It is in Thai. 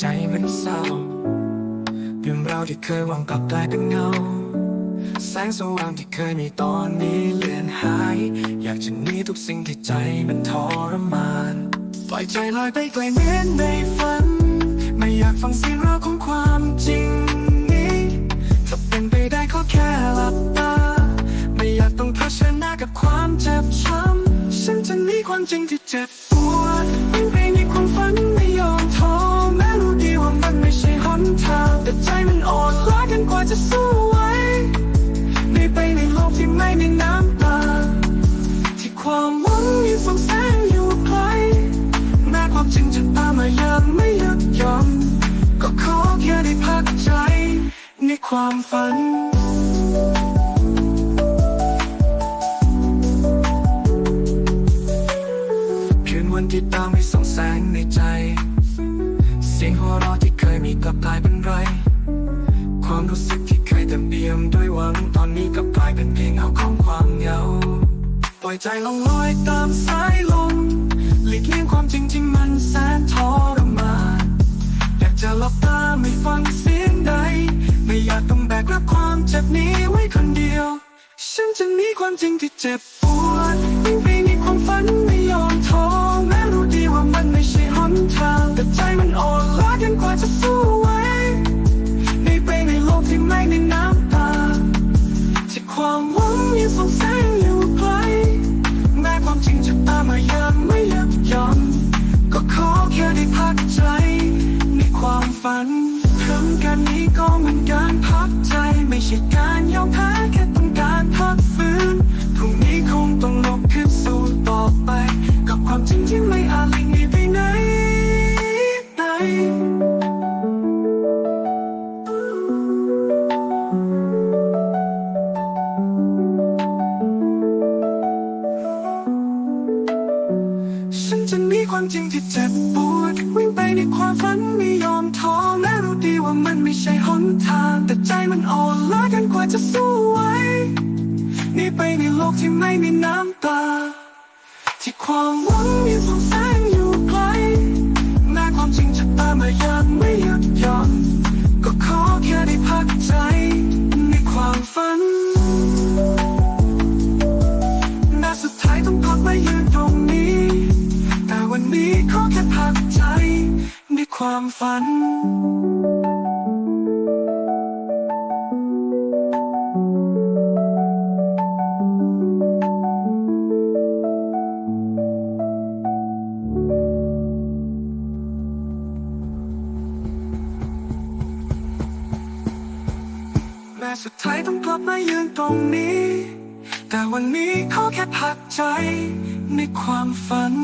ใจมันเศร้าเรื่องราที่เคยหวังกลับกลายเป็นเงา แสงสว่างที่เคยมีตอนนี้เลือนหาย อยากจะหนีทุกสิ่งที่ใจมันทรมานปล่อยใจลอยไปไกลเหมือนในฝัน ไม่อยากฟังเสียงราวของความจริงนี้ ถ้าเป็นไปได้ก็แค่หลับตา ไม่อยากต้องเผชิญหน้ากับความเจ็บช้ำฉันจะหนีความจริงที่เจ็บ ความฝัน คืนวันที่ตามไม่ส่องแสงในใจ เสียงหัวเราะที่เคยมีกลับกลายเป็นไร ความรู้สึกที่เคยเต็มเปี่ยมด้วยหวังตอนนี้กลับกลายเป็นเพียงเอาของความเหงา ปล่อยใจลองลอยตามสายลมหลีกเลี่ยงความจริงที่มันแสนทรมานอยากจะหลับตาไม่ฟังเสียง นี้ไว้คนเดียว ฉันจะหนีความจริงที่เจ็บปวดวิ่งไปในความฝันไม่ยอมท้อแม้รู้ดีว่ามันไม่ใช่หนทางแต่ใจมันอ่อนล้าเกันกว่าจะสู้ไหวหนีไปในโลกที่ไม่มีน้ำตาที่ความหวังยังส่องแสงอยู่ไกลแม้ความจริงจะตามมายังไม่ยุดหย่อนก็ขอแค่ได้พักใจในความฝัน ทำการนี้ก็เหมือนการพักใจ ไม่ใช่การยอมแพ้แค่ต้องการพักฟื้น จริงที่เจ็บปวดวิ่งไปในความฝันไม่ยอมท้อแม้รู้ดีว่ามันไม่ใช่หนทาง แต่ใจมันอ่อนล้ากันกว่าจะสู้ไหวนี่ไปในโลกที่ไม่มีน้ำตา ที่ความหวังมี ความฝัน แม้สุดท้ายต้องกลับมายืนตรงนี้ แต่วันนี้ขอแค่พักใจในความฝัน